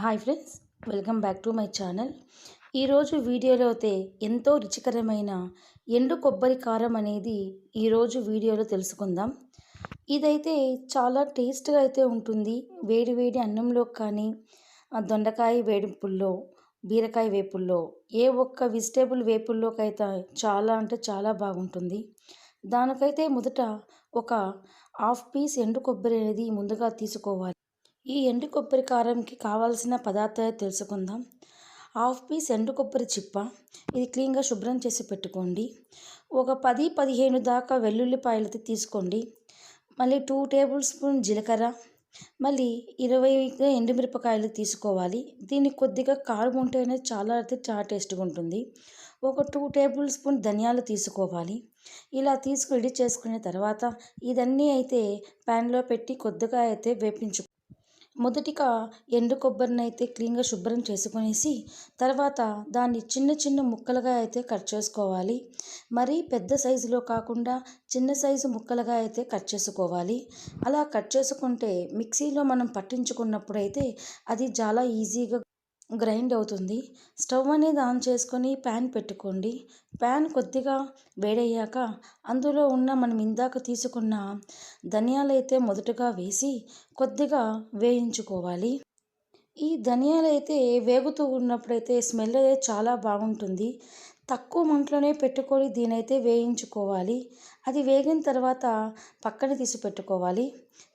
Hi friends welcome back to my channel. ఈరోజు వీడియోలో అయితే ఎంతో రుచికరమైన ఎండు కొబ్బరి కారం అనేది ఈరోజు వీడియోలో తెలుసుకుందాం. ఇదైతే చాలా టేస్ట్గా అయితే ఉంటుంది. వేడి వేడి అన్నంలో కానీ దొండకాయ వేడింపుల్లో బీరకాయ వేపుల్లో ఏ ఒక్క వెజిటేబుల్ వేపుల్లోకైతే చాలా అంటే చాలా బాగుంటుంది. దానికైతే మొదట ఒక హాఫ్ పీస్ ఎండు కొబ్బరి అనేది ముందుగా తీసుకోవాలి. ఈ ఎండు కొబ్బరి కారంకి కావాల్సిన పదార్థాలు తెలుసుకుందాం. హాఫ్ పీస్ ఎండు కొబ్బరి చిప్ప ఇది క్లీన్గా శుభ్రం చేసి పెట్టుకోండి. ఒక పది పదిహేను దాకా వెల్లుల్లిపాయలు తీసుకోండి. మళ్ళీ టూ టేబుల్ స్పూన్ జీలకర్ర మళ్ళీ ఇరవై ఎండుమిరపకాయలు తీసుకోవాలి. దీన్ని కొద్దిగా కారం ఉంటేనే చాలా అయితే చాలా టేస్ట్గా ఉంటుంది. ఒక టూ టేబుల్ స్పూన్ ధనియాలు తీసుకోవాలి. ఇలా తీసుకు రెడీ చేసుకున్న తర్వాత ఇదన్నీ అయితే ప్యాన్లో పెట్టి కొద్దిగా అయితే వేపించు మొదటిగా ఎండు కొబ్బరిని అయితే క్లీన్గా శుభ్రం చేసుకునేసి తర్వాత దాన్ని చిన్న చిన్న ముక్కలుగా అయితే కట్ చేసుకోవాలి. మరీ పెద్ద సైజులో కాకుండా చిన్న సైజు ముక్కలుగా అయితే కట్ చేసుకోవాలి. అలా కట్ చేసుకుంటే మిక్సీలో మనం పట్టించుకున్నప్పుడు అయితే అది చాలా ఈజీగా గ్రైండ్ అవుతుంది. స్టవ్ అనేది ఆన్ చేసుకొని ప్యాన్ పెట్టుకోండి. ప్యాన్ కొద్దిగా వేడయ్యాక అందులో ఉన్న మనం ఇందాక తీసుకున్న ధనియాలు అయితే మొదటగా వేసి కొద్దిగా వేయించుకోవాలి. ఈ ధనియాలు అయితే వేగుతూ ఉన్నప్పుడైతే స్మెల్ అయితే చాలా బాగుంటుంది. తక్కువ మంటలోనే పెట్టుకొని దీనైతే వేయించుకోవాలి. అది వేగిన తర్వాత పక్కన తీసి పెట్టుకోవాలి.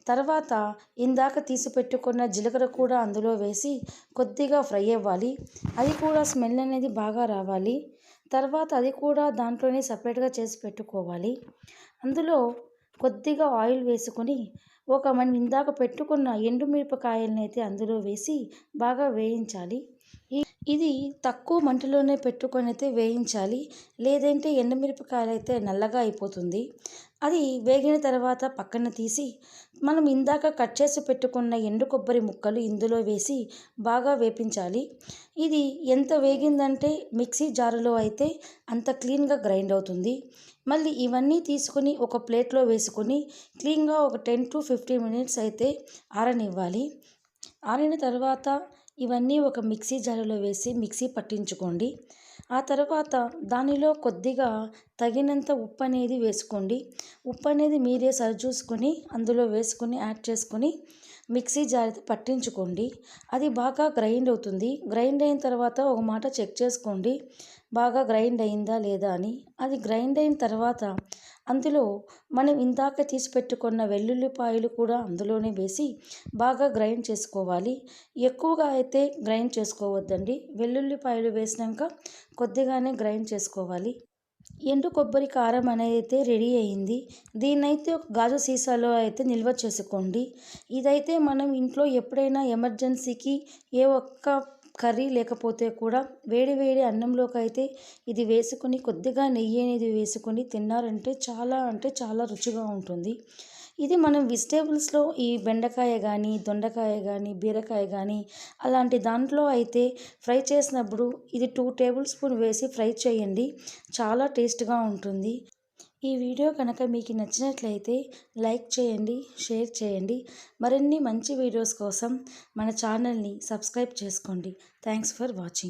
తర్వాత ఇందాక తీసి పెట్టుకున్న జీలకర్ర కూడా అందులో వేసి కొద్దిగా ఫ్రై అవ్వాలి. అది కూడా స్మెల్ అనేది బాగా రావాలి. తర్వాత అది కూడా దాంట్లోనే సపరేట్గా చేసి పెట్టుకోవాలి. అందులో కొద్దిగా ఆయిల్ వేసుకొని ఒక మనం ఇందాక పెట్టుకున్న ఎండుమిరపకాయలని అయితే అందులో వేసి బాగా వేయించాలి. ఇది తక్కువ మంటలోనే పెట్టుకొని అయితే వేయించాలి లేదంటే ఎండుమిరపకాయలు అయితే నల్లగా అయిపోతుంది. అది వేగిన తర్వాత పక్కన తీసి మనం ఇందాక కట్ చేసి పెట్టుకున్న ఎండు కొబ్బరి ముక్కలు ఇందులో వేసి బాగా వేపించాలి. ఇది ఎంత వేగిందంటే మిక్సీ జారులో అయితే అంత క్లీన్గా గ్రైండ్ అవుతుంది. మళ్ళీ ఇవన్నీ తీసుకొని ఒక ప్లేట్లో వేసుకొని క్లీన్గా ఒక టెన్ టు ఫిఫ్టీన్ మినిట్స్ అయితే ఆరనివ్వాలి. ఆరిన తర్వాత ఇవన్నీ ఒక మిక్సీ జారులో వేసి మిక్సీ పట్టించుకోండి. ఆ తర్వాత దానిలో కొద్దిగా తగినంత ఉప్పు అనేది వేసుకోండి. ఉప్పు అనేది మీరే సరిచూసుకొని అందులో వేసుకొని యాడ్ చేసుకొని మిక్సీ జార్ పట్టించుకోండి. అది బాగా గ్రైండ్ అవుతుంది. గ్రైండ్ అయిన తర్వాత ఒక మాట చెక్ చేసుకోండి. బాగా గ్రైండ్ అయిందా లేదా అని. అది గ్రైండ్ అయిన తర్వాత అందులో మనం ఇందాక తీసి పెట్టుకున్న వెల్లుల్లిపాయలు కూడా అందులోనే వేసి బాగా గ్రైండ్ చేసుకోవాలి. ఎక్కువగా అయితే గ్రైండ్ చేసుకోవద్దండి. వెల్లుల్లిపాయలు వేసినాక కొద్దిగానే గ్రైండ్ చేసుకోవాలి. ఎండు కొబ్బరి కారం అనేది అయితే రెడీ అయింది. దీన్నైతే ఒక గాజు సీసాలో అయితే నిల్వ చేసుకోండి. ఇదైతే మనం ఇంట్లో ఎప్పుడైనా ఎమర్జెన్సీకి ఏ ఒక్క కర్రీ లేకపోతే కూడా వేడి వేడి అన్నంలోకి అయితే ఇది వేసుకుని కొద్దిగా నెయ్యి అనేది వేసుకుని తిన్నారంటే చాలా అంటే చాలా రుచిగా ఉంటుంది. ఇది మనం వెజిటేబుల్స్లో ఈ బెండకాయ కానీ దొండకాయ కానీ బీరకాయ కానీ అలాంటి దాంట్లో అయితే ఫ్రై చేసినప్పుడు ఇది టూ టేబుల్ స్పూన్ వేసి ఫ్రై చేయండి. చాలా టేస్ట్గా ఉంటుంది. ఈ వీడియో కనుక మీకు నచ్చినట్లయితే లైక్ చేయండి షేర్ చేయండి. మరిన్ని మంచి వీడియోస్ కోసం మన ఛానల్ని సబ్స్క్రైబ్ చేసుకోండి. Thanks for watching.